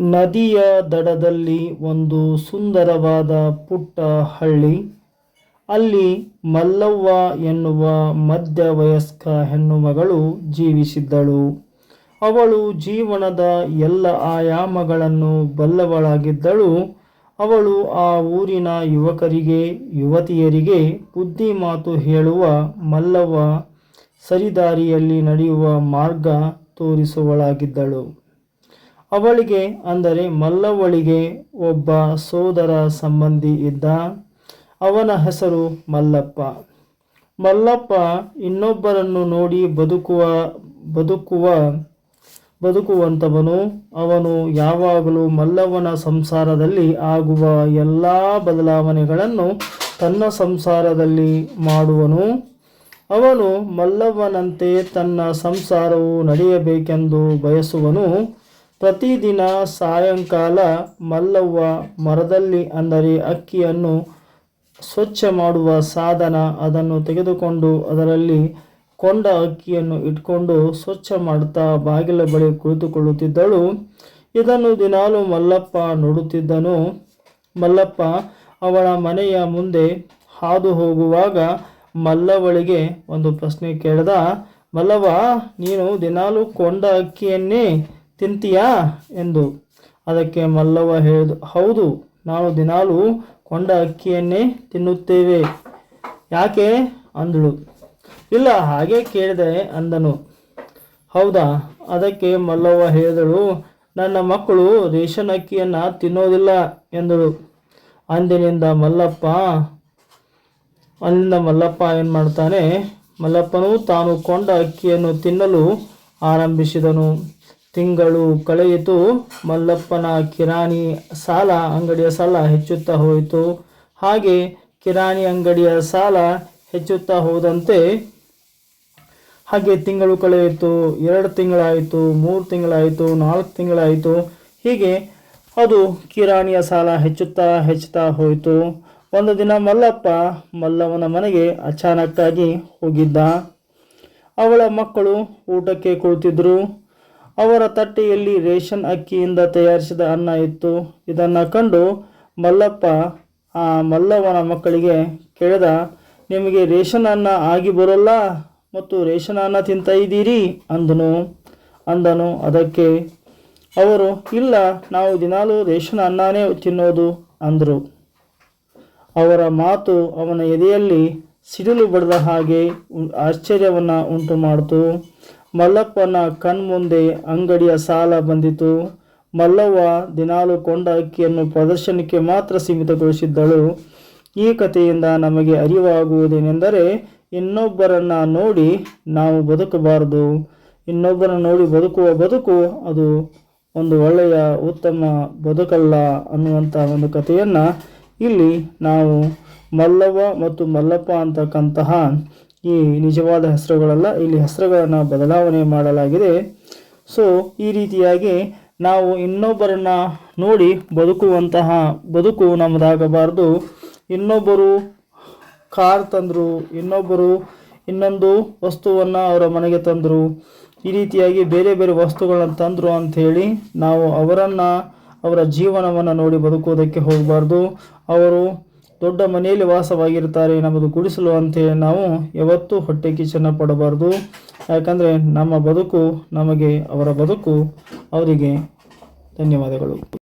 ನದಿಯ ದಡದಲ್ಲಿ ಒಂದು ಸುಂದರವಾದ ಪುಟ್ಟ ಹಳ್ಳಿ. ಅಲ್ಲಿ ಮಲ್ಲವ್ವ ಎನ್ನುವ ಮಧ್ಯವಯಸ್ಕ ಹೆಣ್ಣುಮಗಳು ಜೀವಿಸಿದ್ದಳು. ಅವಳು ಜೀವನದ ಎಲ್ಲ ಆಯಾಮಗಳನ್ನು ಬಲ್ಲವಳಾಗಿದ್ದಳು. ಅವಳು ಆ ಊರಿನ ಯುವಕರಿಗೆ, ಯುವತಿಯರಿಗೆ ಬುದ್ಧಿ ಮಾತು ಹೇಳುವ ಮಲ್ಲವ್ವ ಸರಿದಾರಿಯಲ್ಲಿ ನಡೆಯುವ ಮಾರ್ಗ ತೋರಿಸುವಳಾಗಿದ್ದಳು. ಅವಳಿಗೆ ಅಂದರೆ ಮಲ್ಲವಳಿಗೆ ಒಬ್ಬ ಸೋದರ ಸಂಬಂಧಿ ಇದ್ದ ಅವನ ಹೆಸರು ಮಲ್ಲಪ್ಪ. ಮಲ್ಲಪ್ಪ ಇನ್ನೊಬ್ಬರನ್ನು ನೋಡಿ ಬದುಕುವ ಬದುಕುವ, ಬದುಕುವಂಥವನು. ಅವನು ಯಾವಾಗಲೂ ಮಲ್ಲವ್ವನ ಸಂಸಾರದಲ್ಲಿ ಆಗುವ ಎಲ್ಲ ಬದಲಾವಣೆಗಳನ್ನು ತನ್ನ ಸಂಸಾರದಲ್ಲಿ ಮಾಡುವನು. ಅವನು ಮಲ್ಲವ್ವನಂತೆ ತನ್ನ ಸಂಸಾರವು ನಡೆಯಬೇಕೆಂದು ಬಯಸುವನು. ಪ್ರತಿದಿನ ಸಾಯಂಕಾಲ ಮಲ್ಲವ್ವ ಮರದಲ್ಲಿ ಅಂದರೆ ಅಕ್ಕಿಯನ್ನು ಸ್ವಚ್ಛ ಮಾಡುವ ಸಾಧನ ಅದನ್ನು ತೆಗೆದುಕೊಂಡು ಅದರಲ್ಲಿ ಕೊಂಡ ಅಕ್ಕಿಯನ್ನು ಇಟ್ಕೊಂಡು ಸ್ವಚ್ಛ ಮಾಡುತ್ತಾ ಬಾಗಿಲ ಬಳಿ ಕುಳಿತುಕೊಳ್ಳುತ್ತಿದ್ದಳು. ಇದನ್ನು ದಿನಾಲು ಮಲ್ಲಪ್ಪ ನೋಡುತ್ತಿದ್ದನು. ಮಲ್ಲಪ್ಪ ಅವಳ ಮನೆಯ ಮುಂದೆ ಹಾದು ಹೋಗುವಾಗ ಮಲ್ಲವಳಿಗೆ ಒಂದು ಪ್ರಶ್ನೆ ಕೇಳ್ದ. ಮಲ್ಲವ್ವ, ನೀನು ದಿನಾಲು ಕೊಂಡ ಅಕ್ಕಿಯನ್ನೇ ತಿಂತೀಯಾ ಎಂದು. ಅದಕ್ಕೆ ಮಲ್ಲವ್ವ ಹೇಳಿದು, ಹೌದು ನಾವು ದಿನಾಲು ಕೊಂಡ ಅಕ್ಕಿಯನ್ನೇ ತಿನ್ನುತ್ತೇವೆ. ಯಾಕೆ? ಅಂದಳು. ಇಲ್ಲ, ಹಾಗೆ ಕೇಳಿದೆ, ಅಂದನು. ಹೌದಾ? ಅದಕ್ಕೆ ಮಲ್ಲವ್ವ ಹೇಳಿದಳು. ನನ್ನ ಮಕ್ಕಳು ರೇಷನ್ ಅಕ್ಕಿಯನ್ನು ತಿನ್ನೋದಿಲ್ಲ, ಎಂದಳು. ಅಂದಿನಿಂದ ಮಲ್ಲಪ್ಪ, ಅಲ್ಲಿಂದ ಮಲ್ಲಪ್ಪ ಏನು ಮಾಡ್ತಾನೆ, ಮಲ್ಲಪ್ಪನು ತಾನು ಕೊಂಡ ಅಕ್ಕಿಯನ್ನು ತಿನ್ನಲು ಆರಂಭಿಸಿದನು. ತಿಂಗಳು ಕಳೆಯಿತು. ಮಲ್ಲಪ್ಪನ ಕಿರಾಣಿ ಸಾಲ ಅಂಗಡಿಯ ಸಾಲ ಹೆಚ್ಚುತ್ತಾ ಹೋಯಿತು. ಹಾಗೆ ಕಿರಾಣಿ ಅಂಗಡಿಯ ಸಾಲ ಹೆಚ್ಚುತ್ತಾ ಹೋದಂತೆ ಹಾಗೆ ತಿಂಗಳು ಕಳೆಯಿತು. ಎರಡು ತಿಂಗಳಾಯಿತು, ಮೂರು ತಿಂಗಳಾಯಿತು, ನಾಲ್ಕು ತಿಂಗಳಾಯಿತು. ಹೀಗೆ ಅದು ಕಿರಾಣಿಯ ಸಾಲ ಹೆಚ್ಚುತ್ತಾ ಹೆಚ್ಚುತ್ತಾ ಹೋಯಿತು. ಒಂದು ದಿನ ಮಲ್ಲಪ್ಪ ಮಲ್ಲವನ ಮನೆಗೆ ಅಚಾನಕ್ಕಾಗಿ ಹೋಗಿದ್ದ. ಅವಳ ಮಕ್ಕಳು ಊಟಕ್ಕೆ ಕುಳಿತಿದ್ರು. ಅವರ ತಟ್ಟೆಯಲ್ಲಿ ರೇಷನ್ ಅಕ್ಕಿಯಿಂದ ತಯಾರಿಸಿದ ಅನ್ನ ಇತ್ತು. ಇದನ್ನು ಕಂಡು ಮಲ್ಲಪ್ಪ, ಆ ಮಲ್ಲವನ ಮಕ್ಕಳಿಗೆ ಕೇಳಿದ, ನಿಮಗೆ ರೇಷನ್ ಅನ್ನ ಆಗಿ ಬರೋಲ್ಲ ಮತ್ತು ರೇಷನ್ ಅನ್ನ ತಿಂತ ಇದ್ದೀರಿ? ಅಂದನು. ಅಂದನು. ಅದಕ್ಕೆ, ಅವರು, ಇಲ್ಲ, ನಾವು ದಿನಾಲು ರೇಷನ್ ಅನ್ನನೇ ತಿನ್ನೋದು, ಅಂದರು. ಅವರ ಮಾತು ಅವನ ಎದೆಯಲ್ಲಿ ಸಿಡಿಲು ಬಡಿದ ಹಾಗೆ ಆಶ್ಚರ್ಯವನ್ನು ಉಂಟು ಮಾಡಿತು ಮಲ್ಲಪ್ಪನ ಕಣ್ಮುಂದೆ ಅಂಗಡಿಯ ಸಾಲ ಬಂದಿತು. ಮಲ್ಲವ್ವ ದಿನಾಲು ಕೊಂಡ ಅಕ್ಕಿಯನ್ನು ಪ್ರದರ್ಶನಕ್ಕೆ ಮಾತ್ರ ಸೀಮಿತಗೊಳಿಸಿದ್ದಳು. ಈ ಕಥೆಯಿಂದ ನಮಗೆ ಅರಿವಾಗುವುದೇನೆಂದರೆ, ಇನ್ನೊಬ್ಬರನ್ನ ನೋಡಿ ನಾವು ಬದುಕಬಾರದು. ಇನ್ನೊಬ್ಬರನ್ನು ನೋಡಿ ಬದುಕುವ ಬದುಕು ಅದು ಒಂದು ಒಳ್ಳೆಯ, ಉತ್ತಮ ಬದುಕಲ್ಲ ಅನ್ನುವಂಥ ಒಂದು ಕಥೆಯನ್ನು ಇಲ್ಲಿ ನಾವು ಮಲ್ಲವ್ವ ಮತ್ತು ಮಲ್ಲಪ್ಪ ಅಂತಕ್ಕಂತಹ ಈ ನಿಜವಾದ ಹೆಸರುಗಳಲ್ಲ, ಇಲ್ಲಿ ಹೆಸರುಗಳನ್ನು ಬದಲಾವಣೆ ಮಾಡಲಾಗಿದೆ. ಸೊ ಈ ರೀತಿಯಾಗಿ ನಾವು ಇನ್ನೊಬ್ಬರನ್ನ ನೋಡಿ ಬದುಕುವಂತಹ, ಬದುಕು ನಮ್ಮದಾಗಬಾರ್ದು ಇನ್ನೊಬ್ಬರು ಕಾರ್ ತಂದರು, ಇನ್ನೊಬ್ಬರು ಇನ್ನೊಂದು ವಸ್ತುವನ್ನು ಅವರ ಮನೆಗೆ ತಂದರು, ಈ ರೀತಿಯಾಗಿ ಬೇರೆ ಬೇರೆ ವಸ್ತುಗಳನ್ನು ತಂದರು ಅಂಥೇಳಿ ನಾವು ಅವರನ್ನು, ಅವರ ಜೀವನವನ್ನು ನೋಡಿ ಬದುಕುವುದಕ್ಕೆ ಹೋಗಬಾರ್ದು. ಅವರು ದೊಡ್ಡ ಮನೆಯಲ್ಲಿ ವಾಸವಾಗಿರ್ತಾರೆ ನಮ್ಮದು ಗುಡಿಸಲು ಅಂತೇಳಿ ನಾವು ಯಾವತ್ತೂ ಹೊಟ್ಟೆ ಕಿಚ್ಚನ್ನು ಪಡಬಾರ್ದು. ಯಾಕಂದರೆ ನಮ್ಮ ಬದುಕು ನಮಗೆ ಅವರ ಬದುಕು. ಅವರಿಗೆ ಧನ್ಯವಾದಗಳು.